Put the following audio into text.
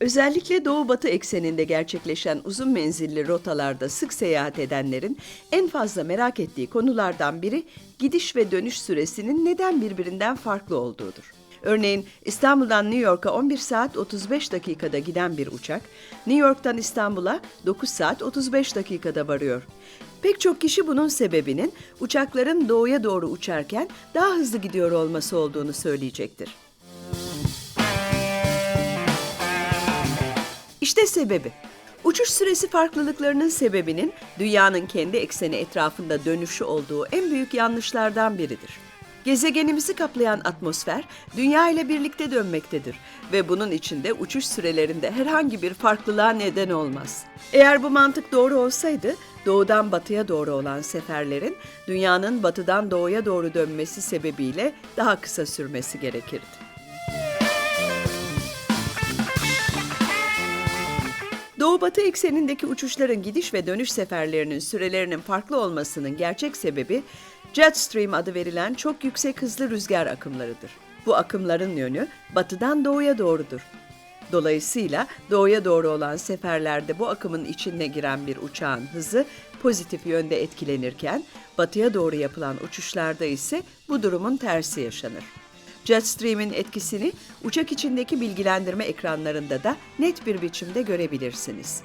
Özellikle doğu-batı ekseninde gerçekleşen uzun menzilli rotalarda sık seyahat edenlerin en fazla merak ettiği konulardan biri gidiş ve dönüş süresinin neden birbirinden farklı olduğudur. Örneğin İstanbul'dan New York'a 11 saat 35 dakikada giden bir uçak, New York'tan İstanbul'a 9 saat 35 dakikada varıyor. Pek çok kişi bunun sebebinin uçakların doğuya doğru uçarken daha hızlı gidiyor olması olduğunu söyleyecektir. İşte sebebi. Uçuş süresi farklılıklarının sebebinin dünyanın kendi ekseni etrafında dönüşü olduğu en büyük yanlışlardan biridir. Gezegenimizi kaplayan atmosfer dünya ile birlikte dönmektedir ve bunun içinde uçuş sürelerinde herhangi bir farklılığa neden olmaz. Eğer bu mantık doğru olsaydı doğudan batıya doğru olan seferlerin dünyanın batıdan doğuya doğru dönmesi sebebiyle daha kısa sürmesi gerekirdi. Doğu-batı eksenindeki uçuşların gidiş ve dönüş seferlerinin sürelerinin farklı olmasının gerçek sebebi jet stream adı verilen çok yüksek hızlı rüzgar akımlarıdır. Bu akımların yönü batıdan doğuya doğrudur. Dolayısıyla doğuya doğru olan seferlerde bu akımın içine giren bir uçağın hızı pozitif yönde etkilenirken batıya doğru yapılan uçuşlarda ise bu durumun tersi yaşanır. Jetstream'in etkisini uçak içindeki bilgilendirme ekranlarında da net bir biçimde görebilirsiniz.